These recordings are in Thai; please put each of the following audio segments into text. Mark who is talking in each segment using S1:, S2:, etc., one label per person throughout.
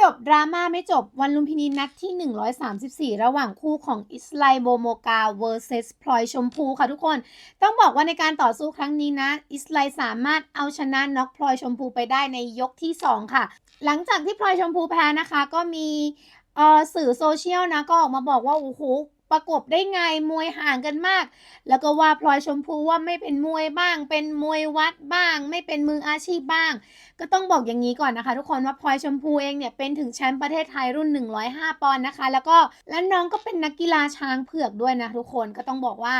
S1: จบ ดราม่าไม่จบวันลุมพินีนัดที่ 134 ระหว่างคู่ของอิสไลโบโมกาเวอร์เซสพลอยชมพูค่ะทุกคน ต้องบอกว่าในการต่อสู้ครั้งนี้นะ อิสไลสามารถเอาชนะน็อกพลอยชมพูไปได้ในยกที่ 2 ค่ะ หลังจากที่พลอยชมพูแพ้นะคะ ก็มีเอ่อสื่อโซเชียลนะก็ออกมาบอกว่า โอ้โห ประกบได้ไงมวยห่างกันมาก แล้วก็ว่าพลอยชมพูว่าไม่เป็นมวยบ้าง เป็นมวยวัดบ้าง ไม่เป็นมืออาชีพบ้าง ก็ต้องบอกอย่างนี้ก่อนนะคะ ทุกคนว่าพลอยชมพูเองเนี่ยเป็นถึงแชมป์ประเทศไทยรุ่น 105 ปอนด์นะคะ แล้วก็และน้องก็เป็นนักกีฬาช้างเผือกด้วยนะทุกคนก็ต้องบอกว่า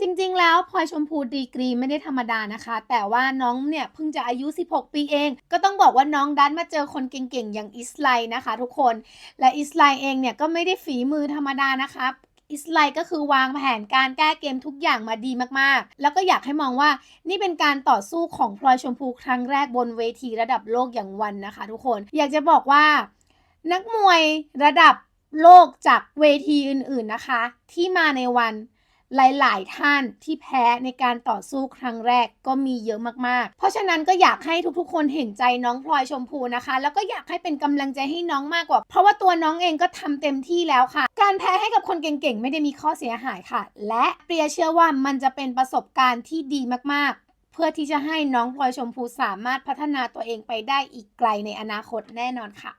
S1: จริง ๆ แล้วพลอยชมพูดีกรีไม่ได้ธรรมดานะคะ แต่ว่าน้องเนี่ยเพิ่งจะอายุ 16 ปีเอง ก็ต้องบอกว่าน้องดันมาเจอคนเก่งๆอย่างอิสไลนะคะ ทุกคนและอิสไลเองเนี่ยก็ไม่ได้ฝีมือธรรมดานะคะ อิสไลก็คือวางแผนการแก้เกมทุกอย่างมาดีมากๆ แล้วก็อยากให้มองว่านี่เป็นการต่อสู้ของพลอยชมพูครั้งแรกบนเวทีระดับโลกอย่างวันนะคะ ทุกคน อยากจะบอกว่า นักมวยระดับโลกจากเวทีอื่นๆนะคะ ที่มาในวัน หลาย ๆ ท่านที่แพ้ในการต่อสู้ครั้งแรกก็มีเยอะมาก ๆ เพราะฉะนั้นก็อยากให้ทุก ๆ คนเห็นใจน้องพลอยชมพูนะคะ แล้วก็อยากให้เป็นกำลังใจให้น้องมากกว่า เพราะว่าตัวน้องเองก็ทำเต็มที่แล้วค่ะ การแพ้ให้กับคนเก่ง ๆ ไม่ได้มีข้อเสียหายค่ะ และเปรียเชื่อว่ามันจะเป็นประสบการณ์ที่ดีมาก ๆเพื่อที่จะให้น้องพลอยชมพูสามารถพัฒนาตัวเองไปได้อีกไกลในอนาคตแน่นอนค่ะ